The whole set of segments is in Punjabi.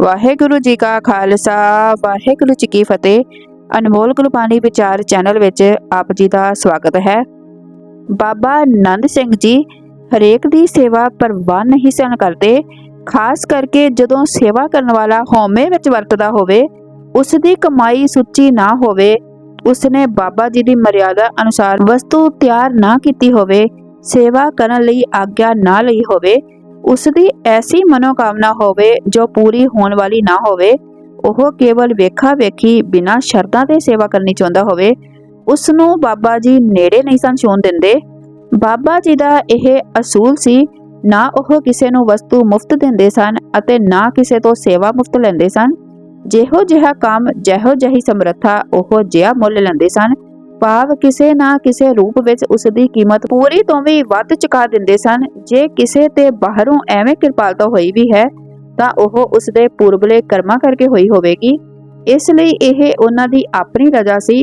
ਵਾਹਿਗੁਰੂ ਜੀ ਕਾ ਖਾਲਸਾ, ਵਾਹਿਗੁਰੂ ਜੀ ਕੀ ਫਤਿਹ। ਅਨਮੋਲ ਗੁਰਬਾਣੀ ਵਿਚਾਰ ਚੈਨਲ ਵਿੱਚ ਆਪ ਜੀ ਦਾ ਸਵਾਗਤ ਹੈ। ਬਾਬਾ ਨੰਦ ਸਿੰਘ ਜੀ ਹਰੇਕ ਦੀ ਸੇਵਾ ਪਰਵਾਹ ਨਹੀਂ ਸਨ ਕਰਦੇ, ਖਾਸ ਕਰਕੇ ਜਦੋਂ ਸੇਵਾ ਕਰਨ ਵਾਲਾ ਹਉਮੈ ਵਿੱਚ ਵਰਤਦਾ ਹੋਵੇ ਉਸ ਦੀ ਕਮਾਈ ਸੁੱਚੀ ਨਾ ਹੋਵੇ, ਉਸਨੇ ਬਾਬਾ ਜੀ ਦੀ ਮਰਿਆਦਾ ਅਨੁਸਾਰ ਵਸਤੂ ਤਿਆਰ ਨਾ ਕੀਤੀ ਹੋਵੇ, ਸੇਵਾ ਕਰਨ ਲਈ ਆਗਿਆ ਨਾ ਲਈ ਹੋਵੇ ਉਸ ਦੀ ਐਸੀ ਮਨੋਕਾਮਨਾ ਹੋਵੇ ਜੋ ਪੂਰੀ ਹੋਣ ਵਾਲੀ ਨਾ ਹੋਵੇ, ਉਹ ਕੇਵਲ ਵੇਖਾ ਵੇਖੀ ਬਿਨਾਂ ਸ਼ਰਤਾਂ ਤੇ ਸੇਵਾ ਕਰਨੀ ਚਾਹੁੰਦਾ ਹੋਵੇ ਉਸ ਨੂੰ ਬਾਬਾ ਜੀ ਨੇੜੇ ਨਹੀਂ ਸਨ ਛੂਣ ਦਿੰਦੇ। ਬਾਬਾ ਜੀ ਦਾ ਇਹ ਅਸੂਲ ਸੀ, ਨਾ ਉਹ ਕਿਸੇ ਨੂੰ ਵਸਤੂ ਮੁਫਤ ਦਿੰਦੇ ਸਨ ਅਤੇ ਨਾ ਕਿਸੇ ਤੋਂ ਸੇਵਾ ਮੁਫਤ ਲੈਂਦੇ ਸਨ। ਜਿਹੋ ਜਿਹਾ ਕੰਮ, ਜਿਹੋ ਜਿਹੀ ਸਮਰੱਥਾ, ਉਹ ਜਿਹਾ ਮੁੱਲ ਲੈਂਦੇ ਸਨ। ਭਾਵ ਕਿਸੇ ਨਾ ਕਿਸੇ ਰੂਪ ਵਿੱਚ ਉਸ ਦੀ ਕੀਮਤ ਪੂਰੀ ਤੋਂ ਵੀ ਵੱਧ ਚੁਕਾ ਦਿੰਦੇ ਸਨ। ਜੇ ਕਿਸੇ ਤੇ ਬਾਹਰੋਂ ਐਵੇਂ ਕਿਰਪਾਲਤਾ ਹੋਈ ਵੀ ਹੈ, ਤਾਂ ਉਹ ਉਸ ਦੇ ਪੂਰਬਲੇ ਕਰਮਾਂ ਕਰਕੇ ਹੋਈ ਹੋਵੇਗੀ। ਇਸ ਲਈ ਇਹ ਉਹਨਾਂ ਦੀ ਆਪਣੀ ਰਜ਼ਾ ਸੀ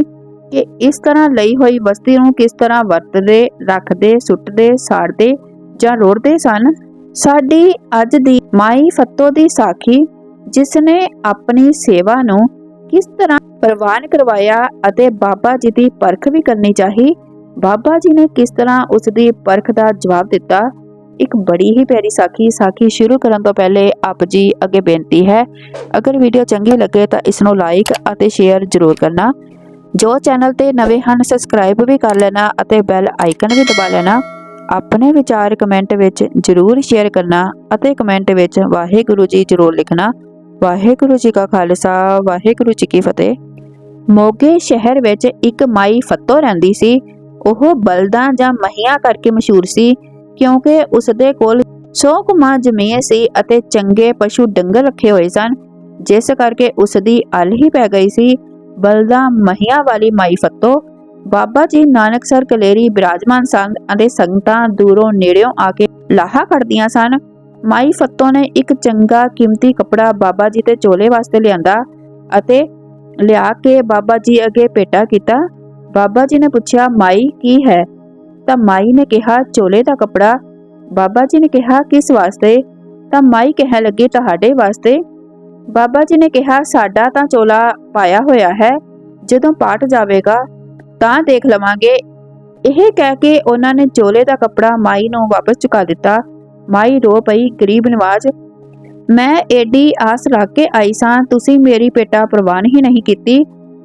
ਕਿ ਇਸ ਤਰ੍ਹਾਂ ਲਈ ਹੋਈ ਵਸਤੀ ਨੂੰ ਕਿਸ ਤਰ੍ਹਾਂ ਵਰਤਦੇ, ਰੱਖਦੇ, ਸੁੱਟਦੇ, ਸਾੜਦੇ ਜਾਂ ਰੋੜਦੇ ਸਨ। ਸਾਡੀ ਅੱਜ ਦੀ ਮਾਈ ਫੱਤੋ ਦੀ ਸਾਖੀ, ਜਿਸ ਨੇ ਆਪਣੀ ਸੇਵਾ ਨੂੰ ਕਿਸ ਤਰ੍ਹਾਂ ਪ੍ਰਵਾਨ ਕਰਵਾਇਆ ਅਤੇ ਬਾਬਾ ਜੀ ਦੀ ਪਰਖ ਵੀ ਕਰਨੀ ਚਾਹੀ? ਬਾਬਾ ਜੀ ਨੇ ਕਿਸ ਤਰ੍ਹਾਂ ਉਸ ਦੀ ਪਰਖ ਦਾ ਜਵਾਬ ਦਿੱਤਾ? ਇੱਕ ਬੜੀ ਹੀ ਪਿਆਰੀ ਸਾਖੀ ਸਾਖੀ ਸ਼ੁਰੂ ਕਰਨ ਤੋਂ ਪਹਿਲੇ ਆਪ ਜੀ ਅੱਗੇ ਬੇਨਤੀ ਹੈ, ਅਗਰ ਵੀਡੀਓ ਚੰਗੀ ਲੱਗੇ ਤਾਂ ਇਸ ਨੂੰ ਲਾਈਕ ਅਤੇ ਸ਼ੇਅਰ ਜ਼ਰੂਰ ਕਰਨਾ। ਜੋ ਚੈਨਲ ਤੇ ਨਵੇਂ ਹਨ ਸਬਸਕ੍ਰਾਈਬ ਵੀ ਕਰ ਲੈਣਾ ਅਤੇ ਬੈਲ ਆਈਕਨ ਵੀ ਦਬਾ ਲੈਣਾ। ਆਪਣੇ ਵਿਚਾਰ ਕਮੈਂਟ ਵਿੱਚ ਜ਼ਰੂਰ ਸ਼ੇਅਰ ਕਰਨਾ ਅਤੇ ਕਮੈਂਟ ਵਿੱਚ ਵਾਹਿਗੁਰੂ ਜੀ ਜ਼ਰੂਰ ਲਿਖਣਾ। ਵਾਹਿਗੁਰੂ ਜੀ ਕਾ ਖਾਲਸਾ, ਵਾਹਿਗੁਰੂ ਜੀ ਕੀ ਫਤਿਹ। ਮੋਗੇ ਸ਼ਹਿਰ ਵਿੱਚ ਇੱਕ ਮਾਈ ਫੱਤੋ ਰਹਿੰਦੀ ਸੀ। ਉਹ ਬਲਦਾਂ ਜਾਂ ਮਹੀਆਂ ਕਰਕੇ ਮਸ਼ਹੂਰ ਸੀ, ਕਿਉਂਕਿ ਉਸ ਦੇ ਕੋਲ 100 ਕੁਮਾ ਜ਼ਮੀਨ ਸੀ ਅਤੇ ਚੰਗੇ ਪਸ਼ੂ ਡੰਗਰ ਰੱਖੇ ਹੋਏ ਸਨ, ਜਿਸ ਕਰਕੇ ਉਸ ਦੀ ਅਲ ਹੀ ਪੈ ਗਈ ਸੀ। ਬਲਦਾਂ ਮਹੀਆਂ ਵਾਲੀ ਮਾਈ ਫੱਤੋ, ਬਾਬਾ ਜੀ ਨਾਨਕ ਸਰ ਕਲੇਰੀ ਬਿਰਾਜਮਾਨ ਸਨ ਅਤੇ ਸੰਗਤਾਂ ਦੂਰੋਂ ਨੇੜਿਓਂ ਆ ਕੇ ਲਾਹਾ ਕਰਦੀਆਂ ਸਨ। ਮਾਈ ਫੱਤੋ ਨੇ ਇੱਕ ਚੰਗਾ ਕੀਮਤੀ ਕਪੜਾ ਬਾਬਾ ਜੀ ਦੇ ਚੋਲੇ ਵਾਸਤੇ ਲਿਆਂਦਾ ਅਤੇ ਲਿਆ ਕੇ ਬਾਬਾ ਜੀ ਅੱਗੇ ਪੇਟਾ ਕੀਤਾ। ਬਾਬਾ ਜੀ ਨੇ ਪੁੱਛਿਆ, ਮਾਈ, ਕੀ ਹੈ? ਤਾਂ ਮਾਈ ਨੇ ਕਿਹਾ, ਚੋਲੇ ਦਾ ਕਪੜਾ। ਬਾਬਾ ਜੀ ਨੇ ਕਿਹਾ, ਕਿਸ ਵਾਸਤੇ? ਤਾਂ ਮਾਈ ਕਹਿਣ ਲੱਗੀ, ਤੁਹਾਡੇ ਵਾਸਤੇ। ਬਾਬਾ ਜੀ ਨੇ ਕਿਹਾ, ਸਾਡਾ ਤਾਂ ਚੋਲਾ ਪਾਇਆ ਹੋਇਆ ਹੈ। ਜਦੋਂ ਪਾਟ ਜਾਵੇਗਾ, ਤਾਂ ਦੇਖ ਲਵਾਂਗੇ। ਇਹ ਕਹਿ ਕੇ ਉਹਨਾਂ ਨੇ ਚੋਲੇ ਦਾ ਕਪੜਾ ਮਾਈ ਨੂੰ ਵਾਪਸ ਚੁਕਾ ਦਿੱਤਾ। ਮਾਈ ਰੋ ਪਈ ਗਰੀਬ ਨਿਵਾਜ। ਮੈਂ ਏਡੀ ਆਸ ਰੱਖ ਕੇ ਆਈ ਸਾਂ, ਤੁਸੀਂ ਮੇਰੀ ਪੇਟਾ ਪ੍ਰਵਾਨ ਹੀ ਨਹੀਂ ਕੀਤੀ।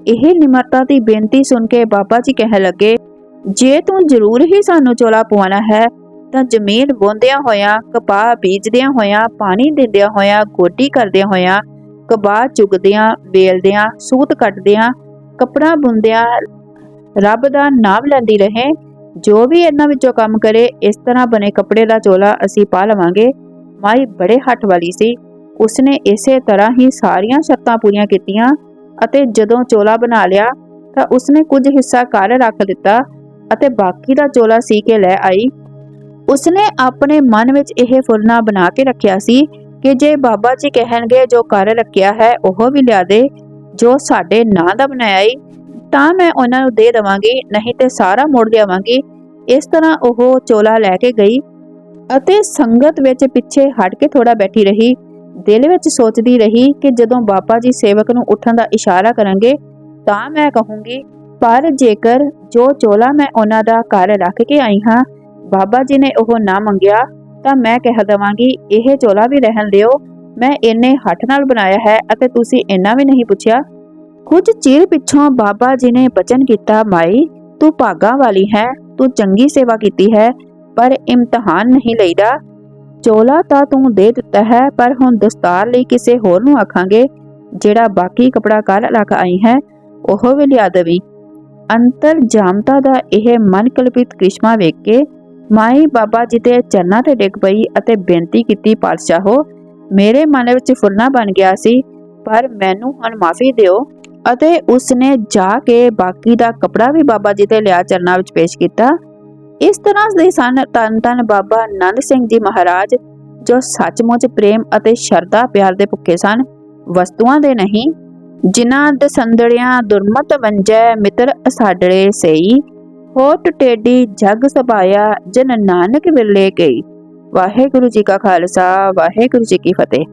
ਇਹ ਨਿਮਰਤਾ ਦੀ ਬੇਨਤੀ ਸੁਣ ਕੇ ਬਾਬਾ ਜੀ ਕਹਿਣ ਲੱਗੇ, ਜੇ ਤੂੰ ਜ਼ਰੂਰ ਹੀ ਸਾਨੂੰ ਚੋਲਾ ਪਵਾਣਾ ਹੈ, ਤਾਂ ਜ਼ਮੀਨ ਬੋਂਦਿਆਂ ਹੋਇਆਂ, ਕਪਾਹ ਬੀਜਦਿਆਂ ਹੋਇਆਂ, ਪਾਣੀ ਦਿੰਦਿਆਂ ਹੋਇਆਂ, ਗੋਡੀ ਕਰਦਿਆਂ ਹੋਇਆਂ ਕਬਾਹ ਚੁਗਦਿਆਂ, ਵੇਲਦਿਆਂ, ਸੂਤ ਕੱਟਦਿਆਂ ਕਪੜਾ ਬੁੰਦਿਆਂ ਰੱਬ ਦਾ ਨਾਮ ਲੈਂਦੀ ਰਹੇ। ਜੋ ਵੀ ਇਹਨਾਂ ਵਿੱਚੋਂ ਕੰਮ ਕਰੇ, ਇਸ ਤਰ੍ਹਾਂ ਬਣੇ ਕੱਪੜੇ ਦਾ ਚੋਲਾ ਅਸੀਂ ਪਾ ਲਵਾਂਗੇ। ਮਾਈ ਬੜੇ ਹੱਠ ਵਾਲੀ ਸੀ। ਉਸਨੇ ਇਸੇ ਤਰ੍ਹਾਂ ਹੀ ਸਾਰੀਆਂ ਸ਼ਰਤਾਂ ਪੂਰੀਆਂ ਕੀਤੀਆਂ ਅਤੇ ਜਦੋਂ ਚੋਲਾ ਬਣਾ ਲਿਆ, ਤਾਂ ਉਸਨੇ ਕੁਝ ਹਿੱਸਾ ਘਰ ਰੱਖ ਦਿੱਤਾ ਅਤੇ ਬਾਕੀ ਦਾ ਚੋਲਾ ਸੀ ਕੇ ਲੈ ਆਈ। ਉਸਨੇ ਆਪਣੇ ਮਨ ਵਿੱਚ ਇਹ ਫੁਰਨਾ ਬਣਾ ਕੇ ਰੱਖਿਆ ਸੀ ਕਿ ਜੇ ਬਾਬਾ ਜੀ ਕਹਿਣਗੇ ਜੋ ਕਰ ਰੱਖਿਆ ਹੈ, ਉਹ ਵੀ ਲਿਆ ਦੇ। ਜੋ ਸਾਡੇ ਨਾਂ ਦਾ ਬਣਾਇਆ ਈ ਤਾਂ ਮੈਂ ਉਹਨਾਂ ਨੂੰ ਦੇ ਦਵਾਂਗੀ, ਨਹੀਂ ਤੇ ਸਾਰਾ ਮੋੜ ਲਿਆਵਾਂਗੀ ਇਸ ਤਰ੍ਹਾਂ ਉਹ ਚੋਲਾ ਲੈ ਕੇ ਗਈ ਅਤੇ ਸੰਗਤ ਵਿੱਚ ਪਿੱਛੇ ਹਟ ਕੇ ਥੋੜਾ ਬੈਠੀ ਰਹੀ। ਦਿਲ ਵਿੱਚ ਸੋਚਦੀ ਰਹੀ ਕਿ ਜਦੋਂ ਬਾਬਾ ਜੀ ਸੇਵਕ ਨੂੰ ਉੱਠਣ ਦਾ ਇਸ਼ਾਰਾ ਕਰਨਗੇ, ਤਾਂ ਮੈਂ ਕਹੂੰਗੀ, ਪਰ ਜੇਕਰ ਜੋ ਚੋਲਾ ਮੈਂ ਉਹਨਾਂ ਦਾ ਘਰ ਰੱਖ ਕੇ ਆਈ ਹਾਂ, ਬਾਬਾ ਜੀ ਨੇ ਉਹ ਨਾ ਮੰਗਿਆ, ਤਾਂ ਮੈਂ ਕਹਿ ਦਵਾਂਗੀ, ਇਹ ਚੋਲਾ ਵੀ ਰਹਿਣ ਦਿਓ। ਮੈਂ ਇਹਨੇ ਹੱਥ ਨਾਲ ਬਣਾਇਆ ਹੈ ਅਤੇ ਤੁਸੀਂ ਇੰਨਾ ਵੀ ਨਹੀਂ ਪੁੱਛਿਆ। ਕੁਝ ਚਿਰ ਪਿੱਛੋਂ ਬਾਬਾ ਜੀ ਨੇ ਬਚਨ ਕੀਤਾ, ਮਾਈ, ਤੂੰ ਭਾਗਾ ਵਾਲੀ ਹੈ, ਤੂੰ ਚੰਗੀ ਸੇਵਾ ਕੀਤੀ ਹੈ, ਪਰ ਇਮਤਿਹਾਨ ਨਹੀਂ ਲਈਦਾ। ਚੋਲਾ ਤਾਂ ਤੂੰ ਦੇ ਦਿੱਤਾ ਹੈ, ਪਰ ਹੁਣ ਦਸਤਾਰ ਲਈ ਕਿਸੇ ਹੋਰ ਨੂੰ ਆਖਾਂਗੇ, ਜਿਹੜਾ ਬਾਕੀ ਕਪੜਾ ਕੱਲ ਰੱਖ ਆਈ ਹੈ, ਉਹ ਵੀ ਲਿਆ ਦੇਵੀ। ਅੰਤਰ ਜਾਮਤਾ ਦਾ ਇਹ ਮਨ ਕਲਪਿਤ ਕ੍ਰਿਸ਼ਮਾ ਵੇਖ ਕੇ ਮਾਈ ਬਾਬਾ ਜੀ ਦੇ ਚਰਨਾਂ ਤੇ ਡਿੱਗ ਪਈ ਅਤੇ ਬੇਨਤੀ ਕੀਤੀ, ਪਾਤਸ਼ਾਹੋ, ਮੇਰੇ ਮਨ ਵਿੱਚ ਫੁਰਨਾ ਬਣ ਗਿਆ ਸੀ, ਪਰ ਮੈਨੂੰ ਹੁਣ ਮਾਫੀ ਦਿਓ। ਅਤੇ ਉਸਨੇ ਜਾ ਕੇ ਬਾਕੀ ਦਾ ਕਪੜਾ ਵੀ ਬਾਬਾ ਜੀ ਦੇ ਲਿਆ ਚਰਨਾਂ ਵਿੱਚ ਪੇਸ਼ ਕੀਤਾ। ਇਸ ਤਰ੍ਹਾਂ ਦੇ ਸਨ ਤਨ ਤਨ ਬਾਬਾ ਆਨੰਦ ਸਿੰਘ ਜੀ ਮਹਾਰਾਜ, ਜੋ ਸੱਚਮੁੱਚ ਪ੍ਰੇਮ ਅਤੇ ਸ਼ਰਧਾ ਪਿਆਰ ਦੇ ਭੁੱਖੇ ਸਨ, ਵਸਤੂਆਂ ਦੇ ਨਹੀਂ, ਜਿਨ੍ਹਾਂ ਦਸੰਦੜਿਆਂ ਦੁਰਮਤ ਵੰਜੈ ਮਿੱਤਰ ਅਸਾਡੜੇ ਸਈ ਹੋਟ ਟੇਡੀ ਜਗ ਸਭਾਇਆ ਜਨ ਨਾਨਕ ਵਿਰਲੇ ਗਈ ਵਾਹਿਗੁਰੂ ਜੀ ਕਾ ਖਾਲਸਾ, ਵਾਹਿਗੁਰੂ ਜੀ ਕੀ ਫਤਿਹ।